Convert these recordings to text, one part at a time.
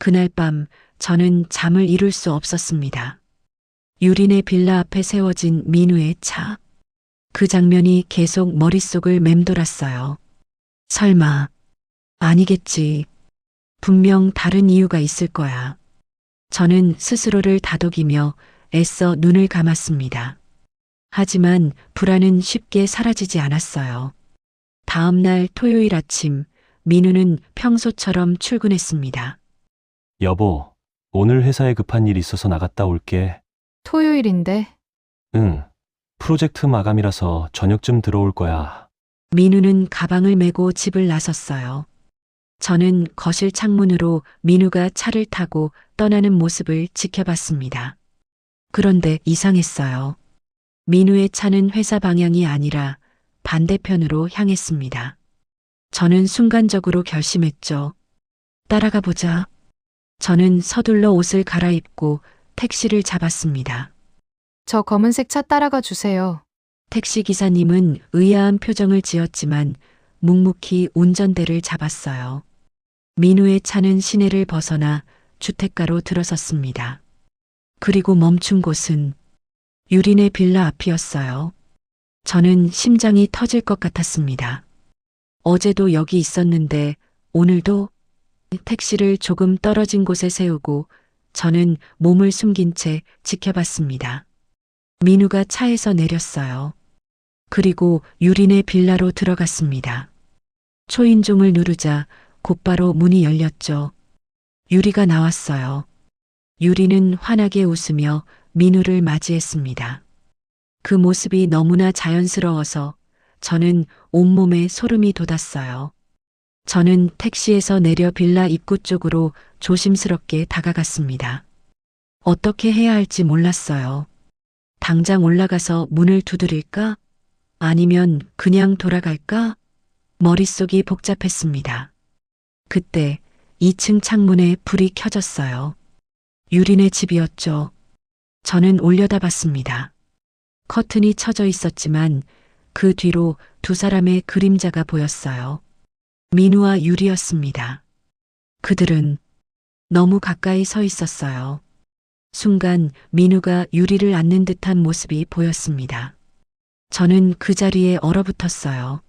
그날 밤 저는 잠을 이룰 수 없었습니다. 유린의 빌라 앞에 세워진 민우의 차. 그 장면이 계속 머릿속을 맴돌았어요. 설마, 아니겠지. 분명 다른 이유가 있을 거야. 저는 스스로를 다독이며 애써 눈을 감았습니다. 하지만 불안은 쉽게 사라지지 않았어요. 다음 날 토요일 아침, 민우는 평소처럼 출근했습니다. 여보, 오늘 회사에 급한 일 있어서 나갔다 올게. 토요일인데 응. 프로젝트 마감이라서 저녁쯤 들어올 거야. 민우는 가방을 메고 집을 나섰어요. 저는 거실 창문으로 민우가 차를 타고 떠나는 모습을 지켜봤습니다. 그런데 이상했어요. 민우의 차는 회사 방향이 아니라 반대편으로 향했습니다. 저는 순간적으로 결심했죠. 따라가 보자. 저는 서둘러 옷을 갈아입고 택시를 잡았습니다. 저 검은색 차 따라가 주세요. 택시 기사님은 의아한 표정을 지었지만 묵묵히 운전대를 잡았어요. 민우의 차는 시내를 벗어나 주택가로 들어섰습니다. 그리고 멈춘 곳은 유린의 빌라 앞이었어요. 저는 심장이 터질 것 같았습니다. 어제도 여기 있었는데 오늘도 택시를 조금 떨어진 곳에 세우고 저는 몸을 숨긴 채 지켜봤습니다. 민우가 차에서 내렸어요. 그리고 유린의 빌라로 들어갔습니다. 초인종을 누르자 곧바로 문이 열렸죠. 유리가 나왔어요. 유리는 환하게 웃으며 민우를 맞이했습니다. 그 모습이 너무나 자연스러워서 저는 온몸에 소름이 돋았어요. 저는 택시에서 내려 빌라 입구 쪽으로 조심스럽게 다가갔습니다. 어떻게 해야 할지 몰랐어요. 당장 올라가서 문을 두드릴까? 아니면 그냥 돌아갈까? 머릿속이 복잡했습니다. 그때 2층 창문에 불이 켜졌어요. 유린의 집이었죠. 저는 올려다 봤습니다. 커튼이 쳐져 있었지만 그 뒤로 두 사람의 그림자가 보였어요. 민우와 유리였습니다. 그들은 너무 가까이 서 있었어요. 순간 민우가 유리를 안는 듯한 모습이 보였습니다. 저는 그 자리에 얼어붙었어요.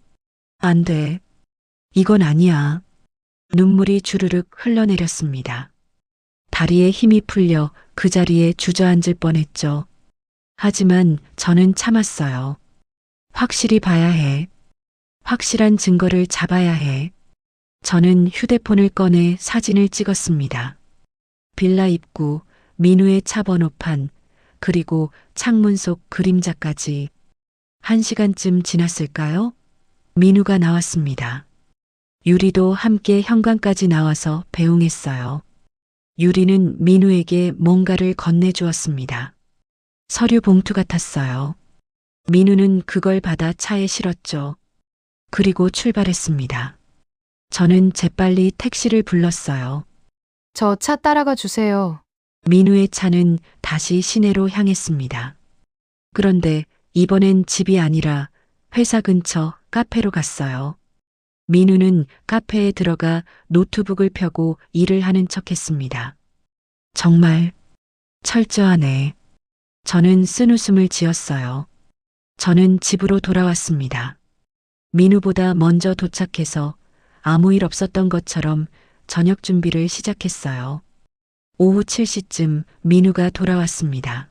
안 돼. 이건 아니야. 눈물이 주르륵 흘러내렸습니다. 다리에 힘이 풀려 그 자리에 주저앉을 뻔했죠. 하지만 저는 참았어요. 확실히 봐야 해. 확실한 증거를 잡아야 해. 저는 휴대폰을 꺼내 사진을 찍었습니다. 빌라 입구, 민우의 차 번호판, 그리고 창문 속 그림자까지. 한 시간쯤 지났을까요? 민우가 나왔습니다. 유리도 함께 현관까지 나와서 배웅했어요. 유리는 민우에게 뭔가를 건네주었습니다. 서류 봉투 같았어요. 민우는 그걸 받아 차에 실었죠. 그리고 출발했습니다. 저는 재빨리 택시를 불렀어요. 저 차 따라가 주세요. 민우의 차는 다시 시내로 향했습니다. 그런데 이번엔 집이 아니라 회사 근처 카페로 갔어요. 민우는 카페에 들어가 노트북을 펴고 일을 하는 척 했습니다. 정말 철저하네. 저는 쓴 웃음을 지었어요. 저는 집으로 돌아왔습니다. 민우보다 먼저 도착해서 아무 일 없었던 것처럼 저녁 준비를 시작했어요. 오후 7시쯤 민우가 돌아왔습니다.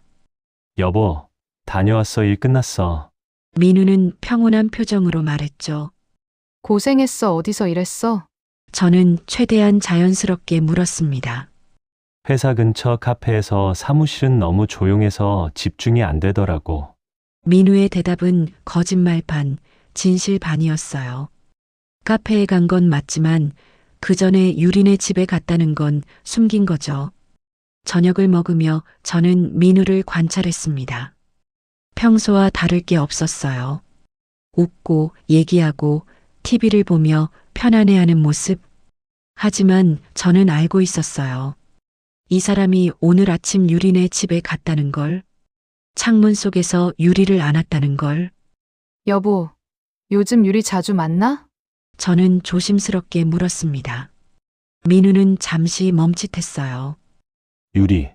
여보, 다녀왔어. 일 끝났어. 민우는 평온한 표정으로 말했죠. 고생했어. 어디서 일했어? 저는 최대한 자연스럽게 물었습니다. 회사 근처 카페에서 사무실은 너무 조용해서 집중이 안 되더라고. 민우의 대답은 거짓말 반, 진실 반이었어요. 카페에 간 건 맞지만 그 전에 유린의 집에 갔다는 건 숨긴 거죠. 저녁을 먹으며 저는 민우를 관찰했습니다. 평소와 다를 게 없었어요. 웃고 얘기하고 TV를 보며 편안해하는 모습. 하지만 저는 알고 있었어요. 이 사람이 오늘 아침 유린의 집에 갔다는 걸. 창문 속에서 유리를 안았다는 걸. 여보, 요즘 유리 자주 만나? 저는 조심스럽게 물었습니다. 민우는 잠시 멈칫했어요. 유리.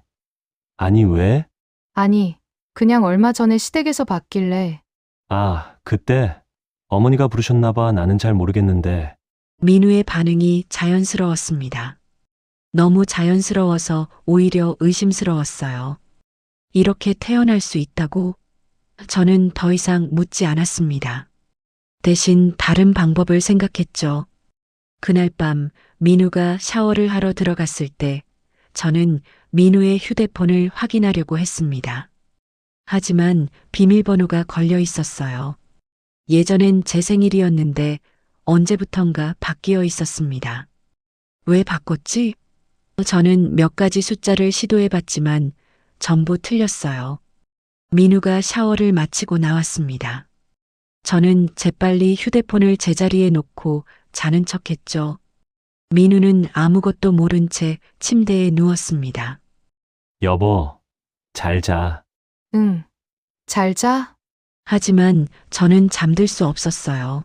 아니, 왜? 아니, 그냥 얼마 전에 시댁에서 봤길래 아, 그때 어머니가 부르셨나봐. 나는 잘 모르겠는데. 민우의 반응이 자연스러웠습니다. 너무 자연스러워서 오히려 의심스러웠어요. 이렇게 태어날 수 있다고? 저는 더 이상 묻지 않았습니다. 대신 다른 방법을 생각했죠. 그날 밤 민우가 샤워를 하러 들어갔을 때 저는 민우의 휴대폰을 확인하려고 했습니다. 하지만 비밀번호가 걸려 있었어요. 예전엔 제 생일이었는데 언제부턴가 바뀌어 있었습니다. 왜 바꿨지? 저는 몇 가지 숫자를 시도해 봤지만 전부 틀렸어요. 민우가 샤워를 마치고 나왔습니다. 저는 재빨리 휴대폰을 제자리에 놓고 자는 척 했죠. 민우는 아무것도 모른 채 침대에 누웠습니다. 여보, 잘 자. 응. 잘 자? 하지만 저는 잠들 수 없었어요.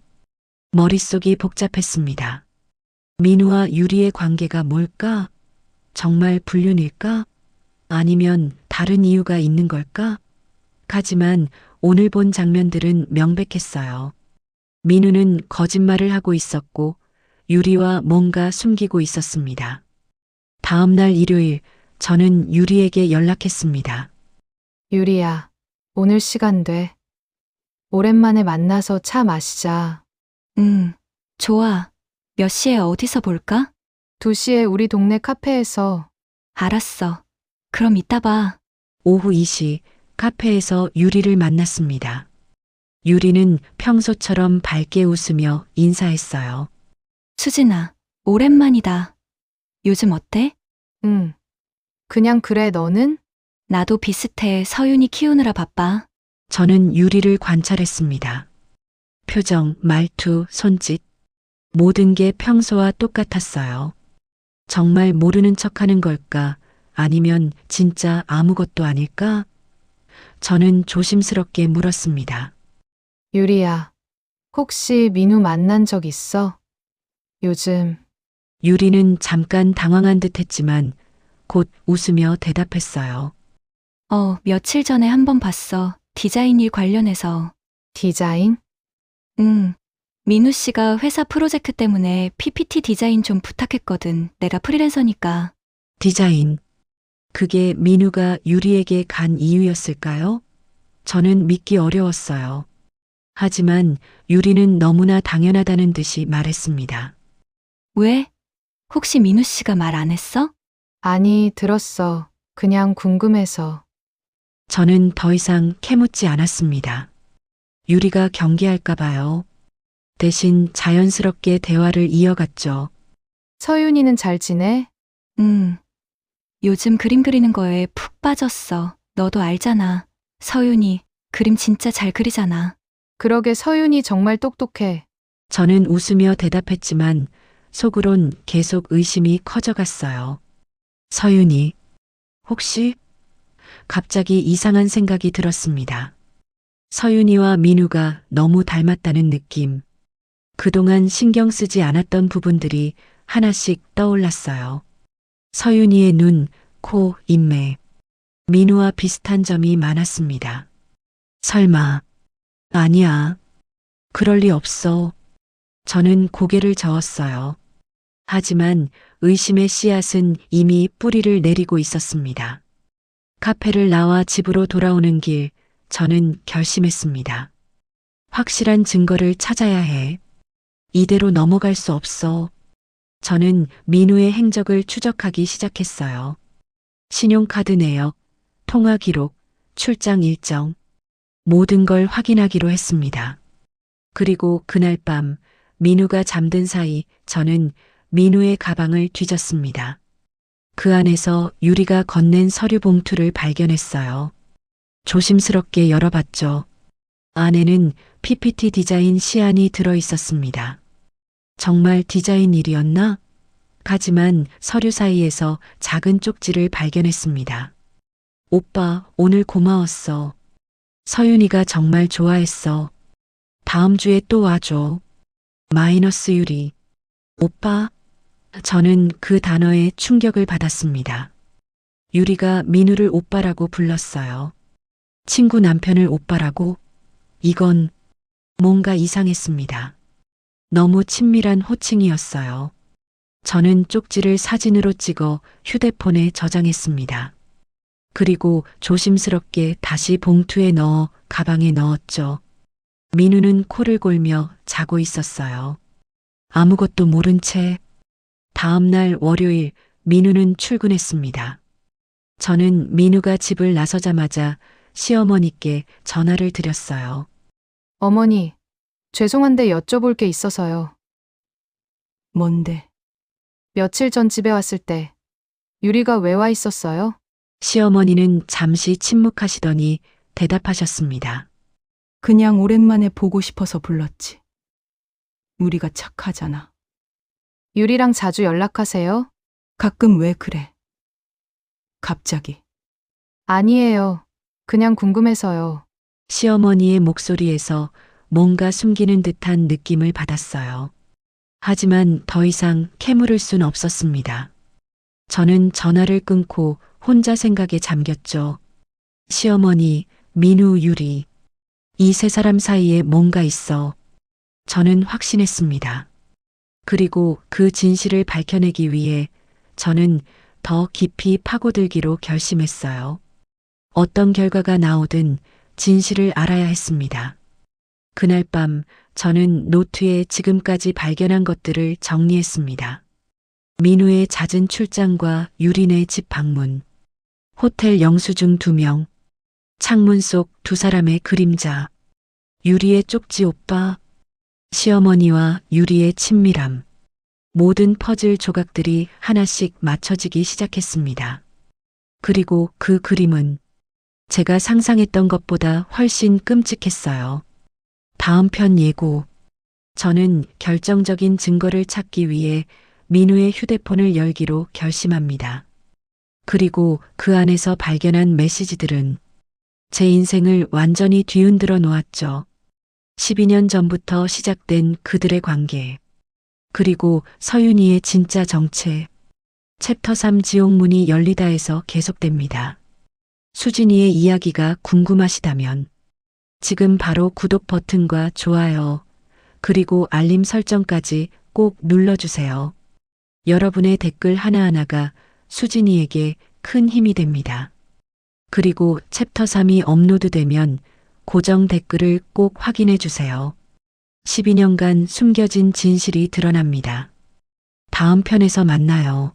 머릿속이 복잡했습니다. 민우와 유리의 관계가 뭘까? 정말 불륜일까? 아니면 다른 이유가 있는 걸까? 하지만 오늘 본 장면들은 명백했어요. 민우는 거짓말을 하고 있었고 유리와 뭔가 숨기고 있었습니다. 다음 날 일요일 저는 유리에게 연락했습니다. 유리야, 오늘 시간 돼. 오랜만에 만나서 차 마시자. 응, 좋아. 몇 시에 어디서 볼까? 2시에 우리 동네 카페에서 알았어. 그럼 이따 봐. 오후 2시 카페에서 유리를 만났습니다. 유리는 평소처럼 밝게 웃으며 인사했어요. 수진아, 오랜만이다. 요즘 어때? 응. 그냥 그래 너는? 나도 비슷해. 서윤이 키우느라 바빠. 저는 유리를 관찰했습니다. 표정, 말투, 손짓. 모든 게 평소와 똑같았어요. 정말 모르는 척 하는 걸까? 아니면 진짜 아무것도 아닐까? 저는 조심스럽게 물었습니다. 유리야, 혹시 민우 만난 적 있어? 요즘 유리는 잠깐 당황한 듯 했지만 곧 웃으며 대답했어요. 어, 며칠 전에 한 번 봤어. 디자인 일 관련해서. 디자인? 응. 민우 씨가 회사 프로젝트 때문에 PPT 디자인 좀 부탁했거든. 내가 프리랜서니까. 디자인. 그게 민우가 유리에게 간 이유였을까요? 저는 믿기 어려웠어요. 하지만 유리는 너무나 당연하다는 듯이 말했습니다. 왜? 혹시 민우 씨가 말 안 했어? 아니, 들었어. 그냥 궁금해서. 저는 더 이상 캐묻지 않았습니다. 유리가 경계할까 봐요. 대신 자연스럽게 대화를 이어갔죠. 서윤이는 잘 지내? 응. 요즘 그림 그리는 거에 푹 빠졌어. 너도 알잖아. 서윤이 그림 진짜 잘 그리잖아. 그러게 서윤이 정말 똑똑해. 저는 웃으며 대답했지만 속으론 계속 의심이 커져갔어요. 서윤이, 혹시? 갑자기 이상한 생각이 들었습니다. 서윤이와 민우가 너무 닮았다는 느낌. 그동안 신경 쓰지 않았던 부분들이 하나씩 떠올랐어요. 서윤이의 눈, 코, 인매. 민우와 비슷한 점이 많았습니다. 설마, 아니야. 그럴 리 없어. 저는 고개를 저었어요. 하지만 의심의 씨앗은 이미 뿌리를 내리고 있었습니다. 카페를 나와 집으로 돌아오는 길, 저는 결심했습니다. 확실한 증거를 찾아야 해. 이대로 넘어갈 수 없어. 저는 민우의 행적을 추적하기 시작했어요. 신용카드 내역, 통화 기록, 출장 일정, 모든 걸 확인하기로 했습니다. 그리고 그날 밤 민우가 잠든 사이 저는 민우의 가방을 뒤졌습니다. 그 안에서 유리가 건넨 서류 봉투를 발견했어요. 조심스럽게 열어봤죠. 안에는 PPT 디자인 시안이 들어 있었습니다. 정말 디자인 일이었나? 하지만 서류 사이에서 작은 쪽지를 발견했습니다. 오빠, 오늘 고마웠어. 서윤이가 정말 좋아했어. 다음 주에 또 와줘. 마이너스 유리. 오빠, 저는 그 단어에 충격을 받았습니다. 유리가 민우를 오빠라고 불렀어요. 친구 남편을 오빠라고? 이건 뭔가 이상했습니다. 너무 친밀한 호칭이었어요. 저는 쪽지를 사진으로 찍어 휴대폰에 저장했습니다. 그리고 조심스럽게 다시 봉투에 넣어 가방에 넣었죠. 민우는 코를 골며 자고 있었어요. 아무것도 모른 채 다음 날 월요일 민우는 출근했습니다. 저는 민우가 집을 나서자마자 시어머니께 전화를 드렸어요. 어머니, 죄송한데 여쭤볼 게 있어서요. 뭔데? 며칠 전 집에 왔을 때 유리가 왜 와 있었어요? 시어머니는 잠시 침묵하시더니 대답하셨습니다. 그냥 오랜만에 보고 싶어서 불렀지. 우리가 착하잖아. 유리랑 자주 연락하세요? 가끔 왜 그래? 갑자기. 아니에요. 그냥 궁금해서요. 시어머니의 목소리에서 뭔가 숨기는 듯한 느낌을 받았어요. 하지만 더 이상 캐물을 순 없었습니다. 저는 전화를 끊고 혼자 생각에 잠겼죠. 시어머니, 민우, 유리. 이 세 사람 사이에 뭔가 있어. 저는 확신했습니다. 그리고 그 진실을 밝혀내기 위해 저는 더 깊이 파고들기로 결심했어요. 어떤 결과가 나오든 진실을 알아야 했습니다. 그날 밤 저는 노트에 지금까지 발견한 것들을 정리했습니다. 민우의 잦은 출장과 유린의 집 방문, 호텔 영수증 두 명, 창문 속 두 사람의 그림자, 유리의 쪽지 오빠, 시어머니와 유리의 친밀함, 모든 퍼즐 조각들이 하나씩 맞춰지기 시작했습니다. 그리고 그 그림은 제가 상상했던 것보다 훨씬 끔찍했어요. 다음 편 예고. 저는 결정적인 증거를 찾기 위해 민우의 휴대폰을 열기로 결심합니다. 그리고 그 안에서 발견한 메시지들은 제 인생을 완전히 뒤흔들어 놓았죠. 12년 전부터 시작된 그들의 관계. 그리고 서윤이의 진짜 정체. 챕터 3 지옥문이 열리다에서 계속됩니다. 수진이의 이야기가 궁금하시다면 지금 바로 구독 버튼과 좋아요, 그리고 알림 설정까지 꼭 눌러주세요. 여러분의 댓글 하나하나가 수진이에게 큰 힘이 됩니다. 그리고 챕터 3이 업로드되면 고정 댓글을 꼭 확인해 주세요. 12년간 숨겨진 진실이 드러납니다. 다음 편에서 만나요.